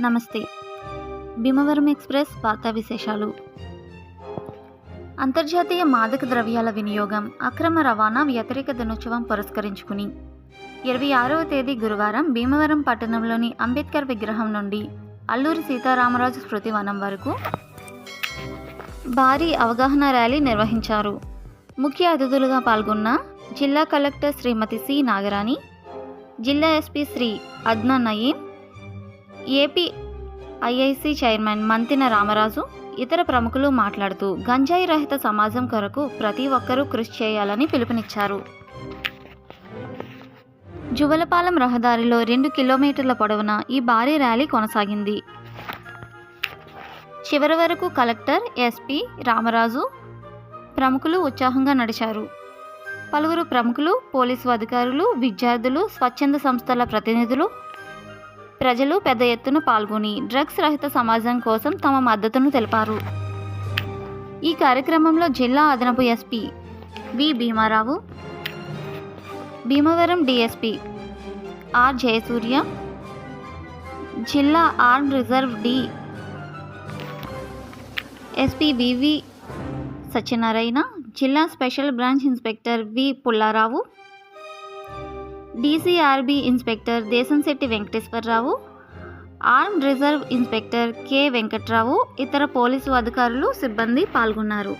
నమస్తే. భీమవరం ఎక్స్ప్రెస్ వార్తా విశేషాలు. అంతర్జాతీయ మాదక ద్రవ్యాల వినియోగం అక్రమ రవాణా వ్యతిరేక దినోత్సవం పురస్కరించుకుని. ఇరవై ఆరవ తేదీ గురువారం భీమవరం పట్టణంలోని అంబేద్కర్ విగ్రహం నుండి అల్లూరి సీతారామరాజు స్మృతివనం వరకు భారీ అవగాహన ర్యాలీ నిర్వహించారు. ముఖ్య అతిథులుగా పాల్గొన్న జిల్లా కలెక్టర్ శ్రీమతి సి నాగరాణి జిల్లా SP Shri Adnan Nayeem AP IIC chairman Mantina Ramaraju ఇతర ప్రముఖులు మాట్లాడుతూ గంజాయి రహిత సమాజం కొరకు ప్రతి ఒక్కరూ కృషి చేయాలని పిలుపునిచ్చారు. జువలపాలెం రహదారిలో రెండు కిలోమీటర్ల పొడవున ఈ భారీ ర్యాలీ కొనసాగింది. చివరి వరకు కలెక్టర్ ఎస్పీ రామరాజు ప్రముఖులు ఉత్సాహంగా నడిచారు. పలువురు ప్రముఖులు పోలీసు అధికారులు విద్యార్థులు స్వచ్ఛంద సంస్థల ప్రతినిధులు ప్రజలు పెద్ద ఎత్తున పాల్గొని డ్రగ్స్ రహిత సమాజం కోసం తమ మద్దతును తెలిపారు. ఈ కార్యక్రమంలో జిల్లా అదనపు SP V Bhimarao Bhimavaram DSP R Jayasurya జిల్లా arm reserve D SP V V Satyanarayana జిల్లా special branch inspector V Pullarao DCRB inspector Desamsetti Venkateswararao arm reserve inspector K Venkatrao ఇతర పోలీసు అధికారులు సిబ్బంది పాల్గొన్నారు.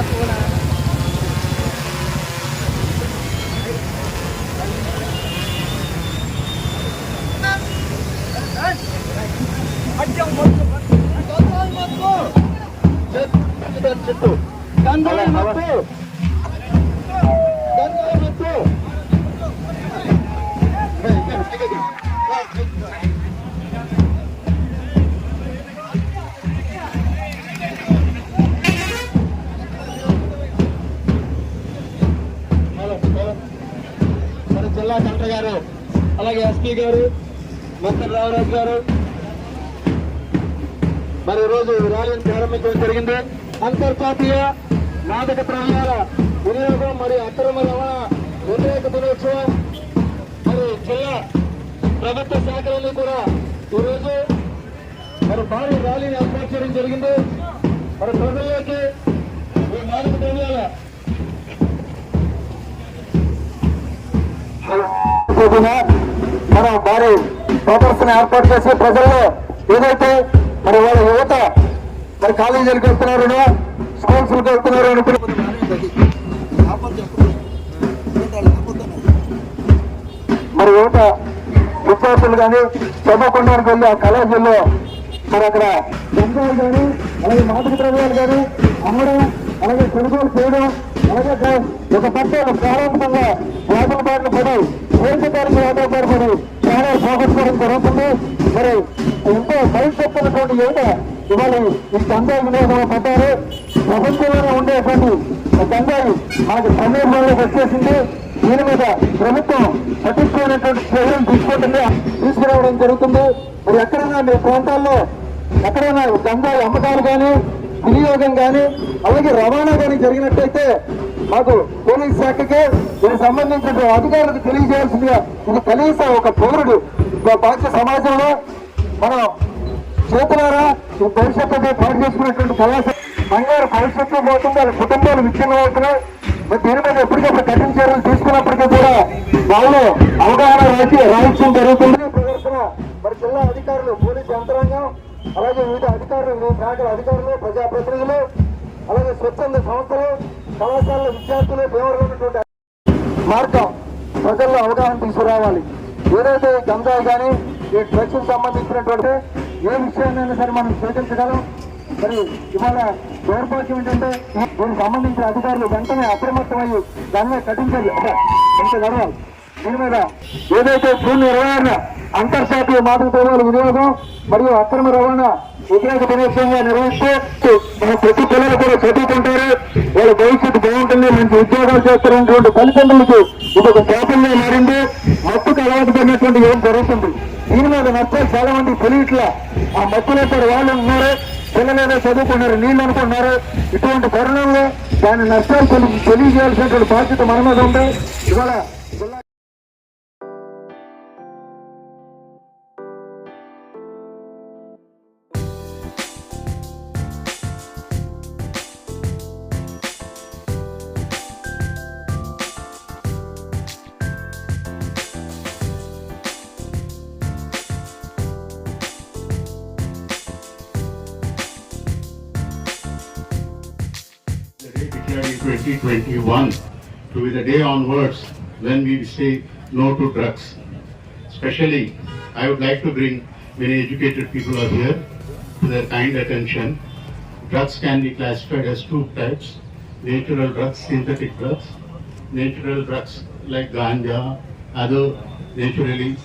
Aku. అలాగే ఎస్పీ గారు మంత్రి రామరాజు గారు. మరి ఈరోజు ర్యాలీని ప్రారంభించడం జరిగింది. అంతర్జాతీయ మాదక ద్రవ్యాల వినియోగం మరియు అక్రమ రవాణా వ్యతిరేక దినోత్సవం మరి జిల్లా ప్రభుత్వ శాఖలన్నీ కూడా ఈరోజు మరి భారీ ర్యాలీని ఏర్పాటు చేయడం జరిగింది. మరి ప్రజల్లోకి ఈ మాదక ద్రవ్యాల తేదీన మనం భారీ ప్రదర్శన ఏర్పాటు చేసి ప్రజల్లో ఏదైతే మరి వాళ్ళ యువత మరి కాలేజీలకు వెళ్తున్నారని స్కూల్స్లకు వెళ్తున్నారు అనుకునే మరి యువత విద్యార్థులు కానీ చదువుకోవడానికి వెళ్ళి ఆ కాలేజీల్లో మరి అక్కడ గంజాలు కానీ అలాగే మాదక ద్రవ్యాలు కానీ అమ్మడం అలాగే కొనుగోలు చేయడం అలాగే ఒక పట్టాలు ప్రారంభంగా వ్యాపార బాటలు పడి వేదిక కార్మికులు వ్యాపార బారిన పడి జరుగుతుంది. మరి ఎంతో భవిష్యత్తున్నటువంటి యువత ఇవాళ ఈ గంజాయి వినియోగంలో పడ్డారు. ప్రపంచంలోనే ఉండేటువంటి గంజాయి మనకు సమీపంలోకి వచ్చేసింది. దీని మీద ప్రభుత్వం పటిష్టమైనటువంటి చర్యలు తీసుకుంటుంది తీసుకురావడం జరుగుతుంది. మరి ఎక్కడైనా మీ ప్రాంతాల్లో ఎక్కడైనా గంజాయి అమ్మకాలు కానీ వినియోగం కానీ అలాగే రవాణా కానీ జరిగినట్టయితే మాకు పోలీస్ శాఖకి దీనికి సంబంధించిన అధికారులకు తెలియజేయాల్సిందిగా ఇది కనీసం ఒక పౌరుడు ఒక బాధ్య సమాజంలో మనం చేతులారా భవిష్యత్తు పాటు చేసుకునేటువంటి ప్రయాసం బంగారు భవిష్యత్తు పోతుంది వాళ్ళ కుటుంబాలు విచ్ఛిన్నం అవుతున్నాయి. మరి దీని మీద ఎప్పటికప్పుడు కఠిన చర్యలు తీసుకున్నప్పటికీ కూడా వాళ్ళు అవగాహన రాసి రాయించడం జరుగుతుంది. ప్రదర్శన మరి జిల్లా అధికారులు పోలీసు యంత్రాంగం అలాగే వివిధ అధికారులు వివిధ శాఖల అధికారులు ప్రజాప్రతినిధులు అలాగే స్వచ్ఛంద సంస్థలు కళాశాల విద్యార్థులు తీవ్రమైనటువంటి మార్గం ప్రజల్లో అవగాహన తీసుకురావాలి. ఏదైతే ఈ గంజాయి కానీ ఈ డ్రగ్స్ సంబంధించినటువంటి ఏ విషయాన్నైనా సరే మనం స్వీకరించగలం. మరి ఇవాళ దౌర్భాగ్యం ఏంటంటే దీనికి సంబంధించిన అధికారులు వెంటనే అప్రమత్తమయ్యి దాని మీద కఠించాలి ఎంత కొంచెం దీని మీద ఏదైతే జూన్ ఇరవై ఆరున అంతర్జాతీయ మాదక ద్రవ్యాల వినియోగం మరియు అక్రమ రవాణా ఉద్యోగ దినోత్సవంగా నిర్వహిస్తూ మన ప్రతి పిల్లలు కూడా చదువుకుంటారు. వాళ్ళ భవిష్యత్తు బాగుంటుంది. మంచి ఉద్యోగాలు చేస్తున్నటువంటి తల్లిదండ్రులకు ఇది ఒక శాపంగా మారింది. మత్తుకు అలవాటు పడినటువంటి ఏం జరుగుతుంది? దీని మీద నష్టాలు చాలా మంది తెలియట్లా. ఆ మత్తులో కూడా వాళ్ళు ఉన్నారు. పిల్లలేదో చదువుకున్నారు. నీళ్ళు అనుకున్నారు. ఇటువంటి తరుణంలో దాని నష్టాలు తెలియజేయాల్సినటువంటి బాధ్యత మన మీద ఉంది. ఇవాళ 2021 to be the day onwards when we say no to drugs. Especially, I would like to bring many educated people are here to their kind attention. Drugs can be classified as two types, natural drugs, synthetic drugs. Natural drugs like ganja, other naturally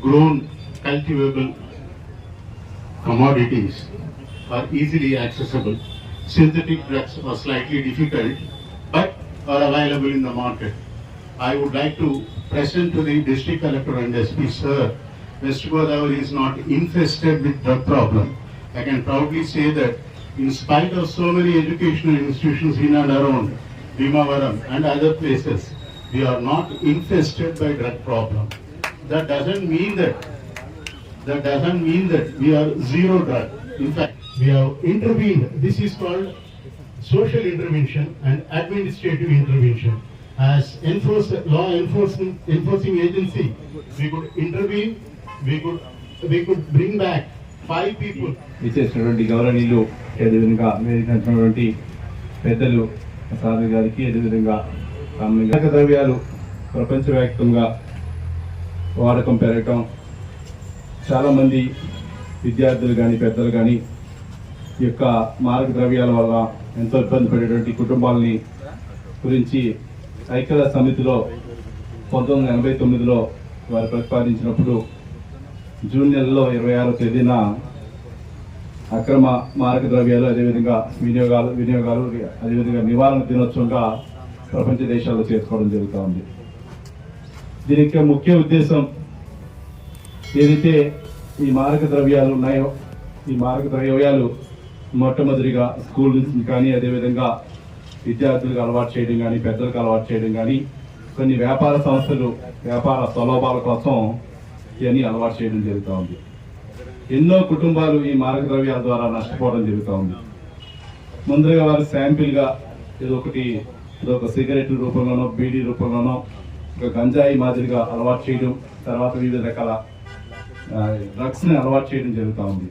grown, cultivable commodities are easily accessible. Synthetic drugs are slightly difficult, are available in the market. I would like to present to the district collector and SP, sir, West Godavari is not infested with drug problem. I can proudly say that in spite of so many educational institutions in and around Bhimavaram and other places, we are not infested by drug problem. That doesn't mean that that doesn't mean that we are zero drug. In fact, we have intervened. This is called social intervention and administrative intervention. As enforce, law enforcement enforcing agency, we could intervene, we could we could bring back five people విచ్చేసినటువంటి గౌరవనీయులు అదేవిధంగా వేదికటువంటి పెద్దలు sir గారికి అదేవిధంగా ద్రవ్యాలు ప్రపంచవ్యాప్తంగా వాడకం పెరగటం చాలామంది విద్యార్థులు కానీ పెద్దలు కానీ ఈ యొక్క మారక ద్రవ్యాల వల్ల ఎంతో ఇబ్బంది పడేటువంటి కుటుంబాలని గురించి ఐక్యరాజ్య సమితిలో పంతొమ్మిది వందల ఎనభై తొమ్మిదిలో వారు ప్రతిపాదించినప్పుడు జూన్ నెలలో ఇరవై ఆరో తేదీన అక్రమ మారక ద్రవ్యాలు అదేవిధంగా వినియోగాలు వినియోగాలు అదేవిధంగా నివారణ దినోత్సవంగా ప్రపంచ దేశాల్లో చేసుకోవడం జరుగుతూ ఉంది. దీనికి ముఖ్య ఉద్దేశం ఏదైతే ఈ మారక ద్రవ్యాలు ఉన్నాయో ఈ మారక ద్రవ్యాలు మొట్టమొదటిగా స్కూల్ నుంచి కానీ అదేవిధంగా విద్యార్థులకు అలవాటు చేయడం కానీ పెద్దలకు అలవాటు చేయడం కానీ కొన్ని వ్యాపార సంస్థలు వ్యాపార స్వలోభాల కోసం ఇవన్నీ అలవాటు చేయడం జరుగుతూ ఉంది. ఎన్నో కుటుంబాలు ఈ మార్గద్రవ్యాల ద్వారా నష్టపోవడం జరుగుతూ ఉంది. ముందుగా వారు శాంపిల్గా ఏదో ఒకటి ఏదో ఒక సిగరెట్ రూపంలోనో బీడీ రూపంలోనో ఒక గంజాయి మాదిరిగా అలవాటు చేయడం తర్వాత వివిధ రకాల డ్రగ్స్ని అలవాటు చేయడం జరుగుతూ ఉంది.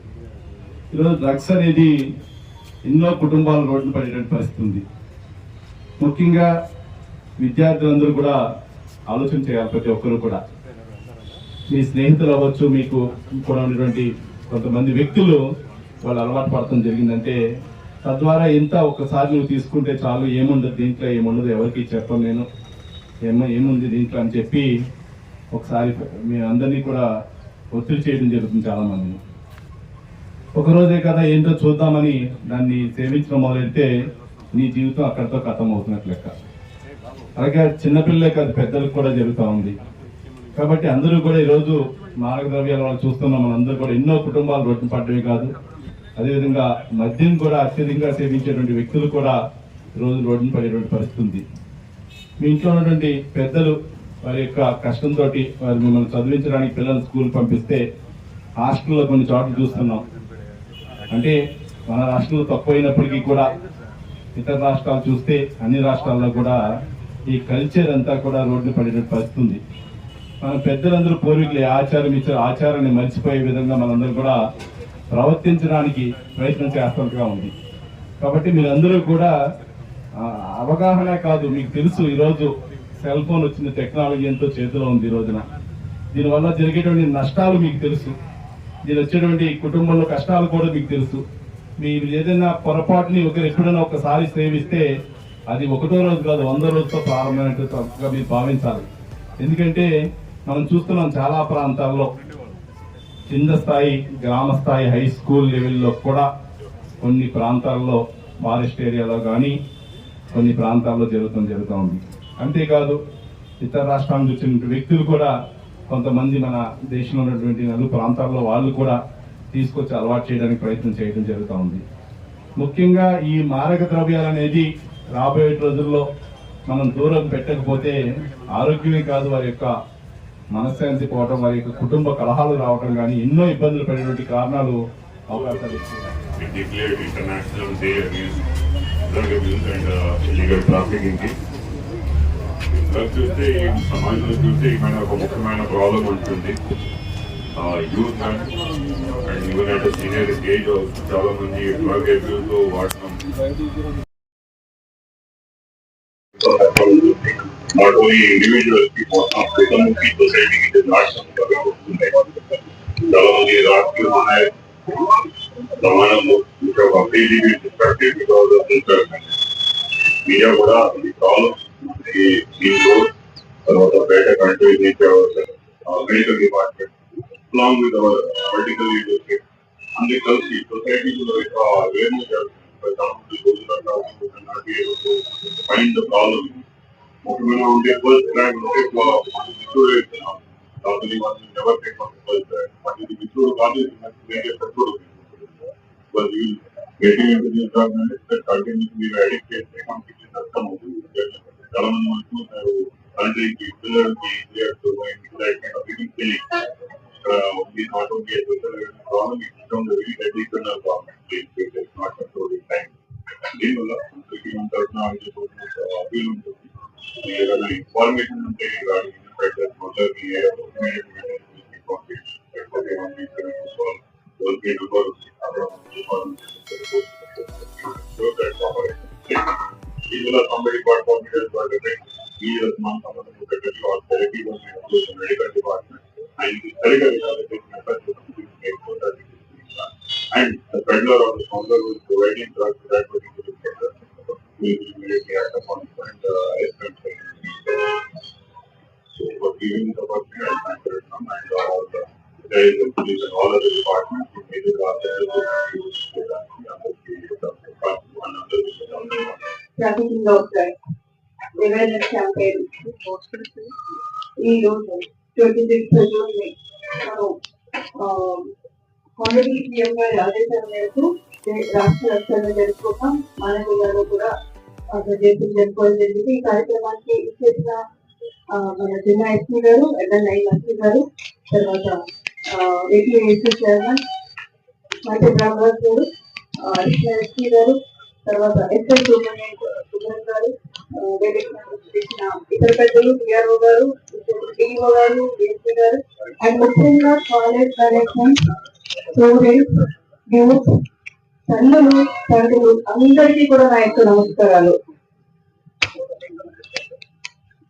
ఈరోజు డ్రగ్స్ అనేది ఎన్నో కుటుంబాలు రోడ్డు పడేటువంటి పరిస్థితి ఉంది. ముఖ్యంగా విద్యార్థులందరూ కూడా ఆలోచన చేయాలి ప్రతి ఒక్కరు కూడా. మీ స్నేహితులు అవ్వచ్చు మీకు కూడా ఉన్నటువంటి కొంతమంది వ్యక్తులు వాళ్ళు అలవాటు పడటం జరిగిందంటే తద్వారా ఎంత ఒక్కసారి నువ్వు తీసుకుంటే చాలు ఏముండదు దీంట్లో ఏముండదు ఎవరికి చెప్పను నేను. ఏమో ఏముంది దీంట్లో అని చెప్పి ఒకసారి మీ అందరినీ కూడా ఒత్తిడి చేయడం జరుగుతుంది చాలా ఒకరోజే ఒక రోజే కదా ఏంటో చూద్దామని దాన్ని సేవించడం మొదలెడితే నీ జీవితం అక్కడితో ఖతం అవుతున్నట్లు లెక్క. అలాగే చిన్నపిల్లలే కాదు పెద్దలకు కూడా జరుగుతూ ఉంది. కాబట్టి అందరూ కూడా ఈరోజు మారక ద్రవ్యాల వాళ్ళు చూస్తున్నాం. మనందరూ కూడా ఎన్నో కుటుంబాలు రోడ్డు పడ్డమే కాదు. అదేవిధంగా మద్యం కూడా అత్యధికంగా సేవించేటువంటి వ్యక్తులు కూడా రోజు రోడ్డున పడేటువంటి పరిస్థితి ఉంది. మీ ఇంట్లో ఉన్నటువంటి పెద్దలు వారి యొక్క కష్టంతో వారు మిమ్మల్ని చదివించడానికి పిల్లలు స్కూల్ పంపిస్తే హాస్టల్లో కొన్ని చోట్ల చూస్తున్నాం. అంటే మన రాష్ట్రంలో తక్కువైనప్పటికీ కూడా ఇతర రాష్ట్రాలు చూస్తే అన్ని రాష్ట్రాల్లో కూడా ఈ కల్చర్ అంతా కూడా రోడ్డు పడేటువంటి పరిస్థితి ఉంది. మన పెద్దలందరూ పూర్వీకులు ఆచారం ఇచ్చారు ఆచారాన్ని మర్చిపోయే విధంగా మనందరూ కూడా ప్రవర్తించడానికి ప్రయత్నం చేస్తున్నట్టుగా ఉంది. కాబట్టి మీరందరూ కూడా అవగాహన కాదు మీకు తెలుసు ఈరోజు సెల్ ఫోన్ వచ్చిన టెక్నాలజీ ఎంతో చేతిలో ఉంది ఈ రోజున. దీనివల్ల జరిగేటువంటి నష్టాలు మీకు తెలుసు. మీరు వచ్చేటువంటి కుటుంబంలో కష్టాలు కూడా మీకు తెలుసు. మీరు ఏదైనా పొరపాటుని ఒకరు ఎప్పుడైనా ఒకసారి సేవిస్తే అది ఒకటో రోజు కాదు వంద రోజుతో ప్రారంభమైనట్టుగా మీరు భావించాలి. ఎందుకంటే మనం చూస్తున్నాం చాలా ప్రాంతాల్లో కింద స్థాయి గ్రామ స్థాయి హై స్కూల్ లెవెల్లో కూడా కొన్ని ప్రాంతాల్లో ఫారెస్ట్ ఏరియాలో కానీ కొన్ని ప్రాంతాల్లో జరుగుతుంది జరుగుతూ ఉంది. అంతేకాదు ఇతర రాష్ట్రాల నుంచి వచ్చిన వ్యక్తులు కూడా కొంతమంది మన దేశంలో ఉన్నటువంటి నలుగు ప్రాంతాల్లో వాళ్ళు కూడా తీసుకొచ్చి అలవాటు చేయడానికి ప్రయత్నం చేయడం జరుగుతూ ఉంది. ముఖ్యంగా ఈ మారక ద్రవ్యాలు అనేది రాబోయే రోజుల్లో మనం దూరం పెట్టకపోతే ఆరోగ్యమే కాదు వారి యొక్క మనశ్శాంతి పోవటం వారి యొక్క కుటుంబ కలహాలు రావటం కానీ ఎన్నో ఇబ్బందులు పడేటువంటి కారణాలు అవకాశాలు ఎక్కువ. చూస్తే ఈ సమాజంలో చూస్తే ఏమైనా ఒక ముఖ్యమైన ప్రాబ్లం ఉంటుంది youth and even at senior age చాలా మంది డ్రగ్ అబ్యూస్ వాడటం not only individuals, మొత్తం కుటుంబంకి సొసైటీకి ఇది నాశనం కలుగుతుంది చాలా మంది రాష్ట్రీయ ఉన్నాయి సమానంలో ఇంకా completely destructed because of this media కూడా ఈ ప్రాబ్లం ఈ దీంట్లో తర్వాత బయట country medical department along with our political leadership అన్ని కలిసి సొసైటీ యొక్క అవేర్నెస్ ఫైండ్ ద ప్రాబ్లం ముఖ్యమైన ఉండే ఫస్ట్ ర్యాంక్ ఉంటే మిత్రుడు వేస్తున్నాం కాబట్టి మనం ఎవరు ఫస్ట్ ర్యాంక్ బట్ ఇది మిత్రుడు కాదు ఇది పెట్టుడు but you getting into this job and it's continuously addicted completely కష్టం అవుతుంది చాలా మంది మనం చూసారు కంట్రీకి పిల్లలకి to like kind of eating feeling only not only problem it become very additional problem it's not controlling time దీనివల్ల అందరికీ మన తరఫున అప్పీల్ ఉంటుంది ఏదైనా ఇన్ఫర్మేషన్ ఉంటే వాటికి మొదటి okay number Either somebody got the is non someone who can tell you or therapy was in the medical department. And the medical department method to make that it. And the peddler or the smuggler who is providing drugs to that particular peddler will immediately uh, at the point and arrest them. So for giving the person and matter some and all the there is a police and all other departments who made it to use the trafficking అవుతాయి awareness campaign ఈ రోజు twenty six June మనం already CM గారి ఆదేశాల మేరకు రాష్ట్ర వ్యాప్తంగా జరుపుకుంటాం మన జిల్లాలో కూడా జరుపు జరుపుకోవడం జరిగింది ఈ కార్యక్రమానికి ఇచ్చేసిన మన జిల్లా ఎస్పీ గారు ఎన్ఎన్ఐ మంత్రి గారు తర్వాత ఏపీ చైర్మన్ మంత్రి బ్రాహ్మణ్ గారు ఎస్పీ గారు తర్వాత ఎస్ఎల్ సుబ్రహ్మణ్యం గారు ఆ, వేదిక చేసిన ఇతర పెద్దలు పిఆర్ఓ గారు డిఓ గారు డిఎస్పీ గారు అండ్ ముఖ్యంగా కాలేజ్ మేనేజ్మెంట్ స్టూడెంట్స్ యూత్ తల్లులు తండ్రులు అందరికీ కూడా నా యొక్క నమస్కారాలు.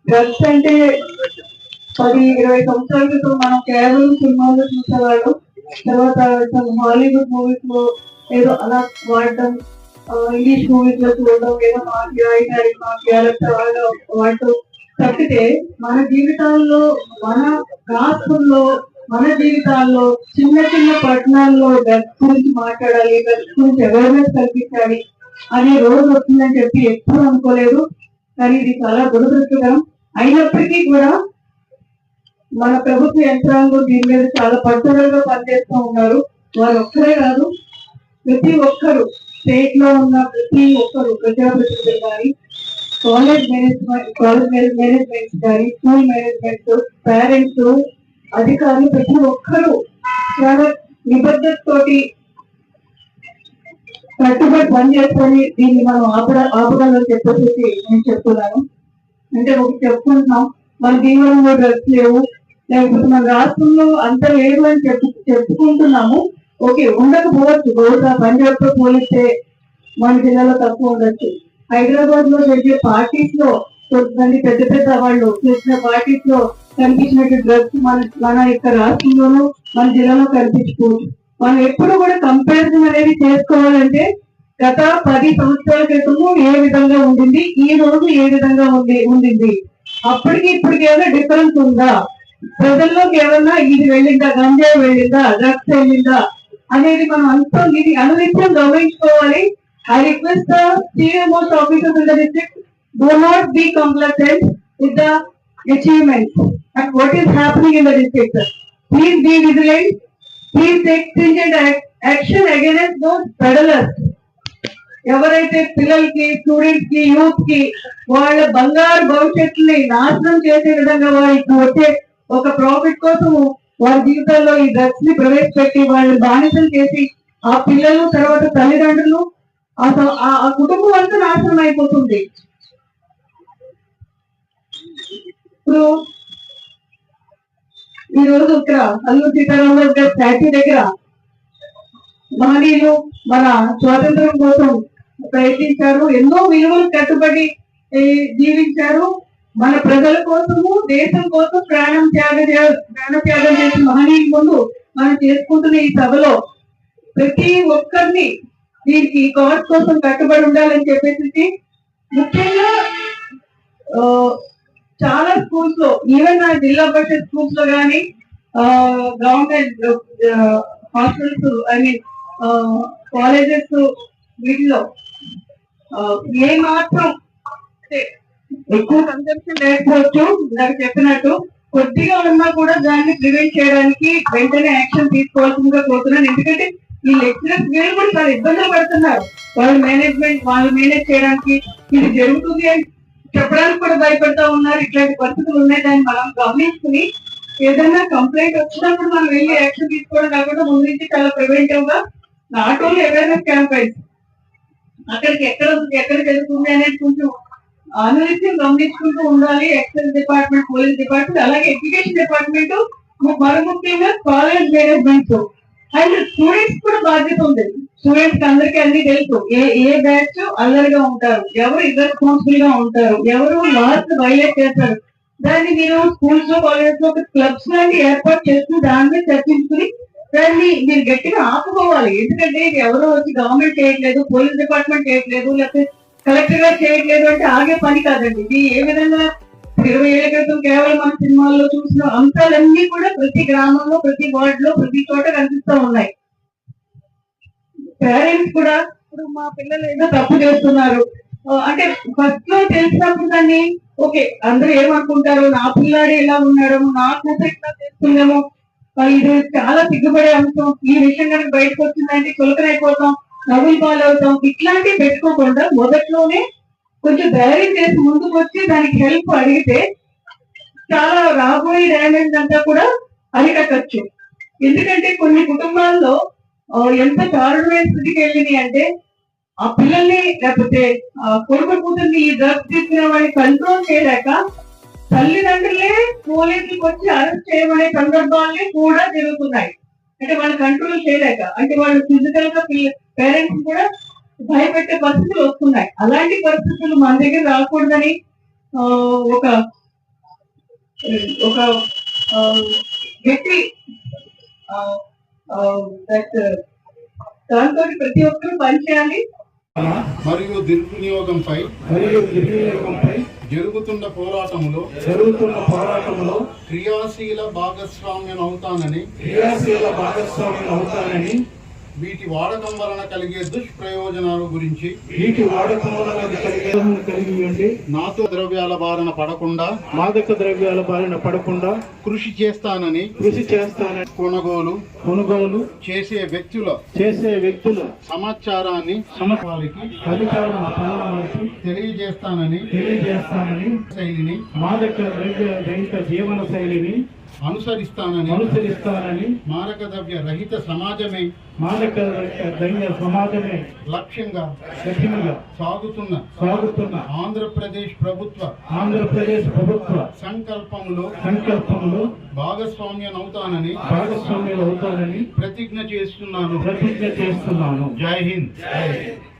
డ్రగ్స్ అంటే పది ఇరవై సంవత్సరాల క్రితం మనం కేవలం సినిమాలు చూసేవాళ్ళం. తర్వాత హాలీవుడ్ మూవీస్లో ఏదో అలా వాడటం ఇంగ్లీష్ మూవీస్లో చూడడం ఏదో మాఫియా ఇటాలిక్ మాఫియా వాళ్ళు తప్పితే మన జీవితాల్లో మన రాష్ట్రంలో మన జీవితాల్లో చిన్న చిన్న పట్టణాల్లో డ్రగ్స్ గురించి మాట్లాడాలి డ్రగ్స్ గురించి అవేర్నెస్ కల్పించాలి అనే రోజు వస్తుందని చెప్పి ఎప్పుడు అనుకోలేదు. కానీ ఇది చాలా దురదృష్టకరం. అయినప్పటికీ కూడా మన ప్రభుత్వ యంత్రాంగం దీని మీద చాలా పట్టుదలగా పనిచేస్తూ ఉన్నారు. వారు ఒక్కరే కాదు ప్రతి ఒక్కరు స్టేట్లో ఉన్న ప్రతి ఒక్కరు ప్రజాప్రతినిధులు కానీ కాలేజ్ మేనేజ్మెంట్ కాలేజ్ మేనేజ్మెంట్ కానీ స్కూల్ మేనేజ్మెంట్ పేరెంట్స్ అధికారులు ప్రతి ఒక్కరు చాలా నిబద్ధత తోటి కట్టుబడి పనిచేస్తారని దీన్ని మనం ఆపడ ఆపడాలని చెప్పేసి నేను చెప్తున్నాను. అంటే ఒకటి చెప్పుకుంటున్నాం. మన దీవెనలో డ్రగ్స్ లేవు. లేకపోతే మన రాష్ట్రంలో అంత లేదు అని చెప్పు చెప్పుకుంటున్నాము. ఓకే ఉండకపోవచ్చు. బహుశా పంజాబ్తో పోలిస్తే మన జిల్లాలో తక్కువ ఉండొచ్చు. హైదరాబాద్లో జరిగే పార్టీస్లో కొంతమంది పెద్ద పెద్ద వాళ్ళు చేసిన పార్టీస్లో కనిపించినట్టు డ్రగ్స్ మన మన యొక్క రాష్ట్రంలోనూ మన జిల్లాలో కనిపించుకోవచ్చు మనం ఎప్పుడు కూడా కంపారిజన్ అనేది చేసుకోవాలంటే గత పది సంవత్సరాల క్రితము ఏ విధంగా ఉండింది ఈ రోజు ఏ విధంగా ఉంది ఉండింది? అప్పటికి ఇప్పటికి ఏమైనా డిఫరెన్స్ ఉందా? ప్రజల్లోకి ఏమన్నా ఇది వెళ్ళిందా గంజాయి వెళ్ళిందా డ్రగ్స్ వెళ్ళిందా? అనేది మనం అంతా దీన్ని అనునిత్యం గౌరవించుకోవాలి I request DMOs officers in the district do not be complacent with the achievement and what is happening in the district please be vigilant please take stringent action against those peddlers ఎవరైతే పిల్లలకి స్టూడెంట్స్కి యూత్కి వాళ్ళ బంగారు భవిష్యత్తుని నాశనం చేసే విధంగా వాళ్ళకి వచ్చే ఒక ప్రాఫిట్ కోసం వారి జీవితాల్లో ఈ డ్రగ్స్ని ప్రవేశపెట్టి వాళ్ళని బానిసలు చేసి ఆ పిల్లలు తర్వాత తల్లిదండ్రులు ఆ ఆ- కుటుంబం అంతా నాశనం అయిపోతుంది. ఇప్పుడు ఈ రోజు ఇక్కడ అల్లూరు సీతారామరాజు గారి స్టాచ్యూ దగ్గర మహనీయులు మన స్వాతంత్రం కోసం ప్రయత్నించారు. ఎన్నో విలువలు కట్టుబడి జీవించారు. మన ప్రజల కోసము దేశం కోసం ప్రాణం త్యాగ చే- ప్రాణ త్యాగం చేసిన మహనీయుల ముందు మనం చేసుకుంటున్న ఈ సభలో ప్రతి ఒక్కరిని దీనికి కాజ్ కోసం కట్టుబడి ఉండాలని చెప్పేసి ముఖ్యంగా చాలా స్కూల్స్లో ఈవెన్ నా జిల్లా పరిషత్ స్కూల్స్లో కానీ government hostels I mean colleges వీటిలో ఏ మాత్రం అంటే ఎక్కువ కన్సెప్షన్ లేకపోవచ్చు నాకు చెప్పినట్టు. కొద్దిగా ఉన్నా కూడా దాన్ని ప్రివెంట్ చేయడానికి వెంటనే యాక్షన్ తీసుకోవాల్సిందిగా కోరుతున్నాను. ఎందుకంటే ఈ లెక్చరర్స్ వీళ్ళు కూడా చాలా ఇబ్బందులు పడుతున్నారు. వాళ్ళ మేనేజ్మెంట్ వాళ్ళు మేనేజ్ చేయడానికి ఇది జరుగుతుంది అని చెప్పడానికి కూడా భయపడతా ఉన్నారు. ఇట్లాంటి పరిస్థితులు ఉన్నాయి దాన్ని మనం గమనించుకుని ఏదైనా కంప్లైంట్ వచ్చినప్పుడు మనం వెళ్ళి యాక్షన్ తీసుకోవడం కాకుండా ముందు నుంచి చాలా ప్రివెంటివ్గా నాట్ ఓన్లీ అవేర్నెస్ క్యాంపెయిన్స్ అక్కడికి ఎక్కడ ఎక్కడ జరుగుతుంది అనేది కొంచెం అనునిత్యం గమనించుకుంటూ ఉండాలి ఎక్సైజ్ డిపార్ట్మెంట్ పోలీస్ డిపార్ట్మెంట్ అలాగే ఎడ్యుకేషన్ డిపార్ట్మెంట్ మరి ముఖ్యంగా కాలేజ్ మేనేజ్మెంట్. అండ్ స్టూడెంట్స్ కూడా బాధ్యత ఉంది. స్టూడెంట్స్ అందరికీ అన్ని తెలుసు. ఏ ఏ బ్యాచ్ అల్లరిగా ఉంటారు? ఎవరు ఇర్రెస్పాన్సిబుల్గా ఉంటారు? ఎవరు లాస్ట్ వైలేట్ చేస్తారు? దాన్ని మీరు స్కూల్స్లో కాలేజ్లో క్లబ్స్ లాంటి ఏర్పాటు చేస్తూ దాని మీద చర్చించుకుని దాన్ని మీరు గట్టిగా ఆపుకోవాలి. ఎందుకంటే ఇది ఎవరో వచ్చి గవర్నమెంట్ చేయట్లేదు పోలీస్ డిపార్ట్మెంట్ చేయట్లేదు లేకపోతే కలెక్టర్ గారు చేయట్లేదు అంటే ఆగే పని కాదండి. ఇది ఏ విధంగా ఇరవై ఏళ్ళ క్రితం కేవలం మన సినిమాల్లో చూసిన అంశాలన్నీ కూడా ప్రతి గ్రామంలో ప్రతి వార్డ్లో ప్రతి చోట కనిపిస్తూ ఉన్నాయి. పేరెంట్స్ కూడా ఇప్పుడు మా పిల్లలు ఏదో తప్పు చేస్తున్నారు. అంటే ఫస్ట్లో తెలిసినప్పుడు దాన్ని ఓకే అందరూ ఏమనుకుంటారు? నా పిల్లాడు ఎలా ఉన్నాడో నా కూతురు ఇట్లా చేస్తుందేమో? ఇది చాలా సిగ్గుపడే అంశం. ఈ విషయం కనుక బయటకు వచ్చిందంటే చులకనైపోతాం. నవ్వులు పాలవుతాం. ఇట్లాంటివి పెట్టుకోకుండా మొదట్లోనే కొంచెం ధైర్యం చేసి ముందుకు వచ్చి దానికి హెల్ప్ అడిగితే చాలా రాబోయే డ్యామేజ్ అంతా కూడా అరికట్టచ్చు. ఎందుకంటే కొన్ని కుటుంబాల్లో ఎంత దారుణమైన స్థితికి వెళ్ళినాయి అంటే ఆ పిల్లల్ని లేకపోతే ఆ కొడుకు కూతుర్ని ఈ డ్రగ్స్ తీసుకునే వాడిని కంట్రోల్ చేయలేక తల్లిదండ్రులే పోలీసులకు వచ్చి అరెస్ట్ చేయమనే సందర్భాలే కూడా జరుగుతున్నాయి. అంటే వాళ్ళు కంట్రోల్ చేయలేక అంటే వాళ్ళు ఫిజికల్గా పేరెంట్స్ కూడా భయపెట్టే పరిస్థితులు వస్తున్నాయి. అలాంటి పరిస్థితులు మన దగ్గర రాకూడదని ఒక ఒక గట్టి that, దాంతో ప్రతి ఒక్కరూ పనిచేయాలి. మరియు దుర్వినియోగంపై మరియు దుర్వినియోగంపై జరుగుతున్న పోరాటములో జరుగుతున్న పోరాటంలో క్రియాశీల భాగస్వామ్యనవుతానని క్రియాశీల భాగస్వామ్యం అవుతానని వీటి వాడకం వలన కలిగే దుష్ప్రయోజనాల గురించి వీటి వాడకం వలన కలిగే కలిగి ఉండి నాతో ద్రవ్యాల బారిన పడకుండా మాదక ద్రవ్యాల బారిన పడకుండా కృషి చేస్తానని కృషి చేస్తానని కొనుగోలు కొనుగోలు చేసే వ్యక్తుల చేసే వ్యక్తులు సమాచారాన్ని సమకాలికి అధికారుల పాలనకి తెలియజేస్తానని తెలియజేస్తానని శైలిని మాదక ద్రవ్య రహిత జీవన శైలిని అనుసరిస్తానని అనుసరిస్తానని మారక ద్రవ్య రహిత సమాజమే మాదక ద్రవ్య సమాజమే లక్ష్యంగా కఠినంగా సాగుతున్న సాగుతున్న ఆంధ్రప్రదేశ్ ప్రభుత్వ ఆంధ్రప్రదేశ్ ప్రభుత్వ సంకల్పంలో సంకల్పంలో భాగస్వామ్యనవుతానని భాగస్వామ్యులు అవుతానని ప్రతిజ్ఞ చేస్తున్నాను. ప్రతిజ్ఞ చేస్తున్నాను. జై హింద్.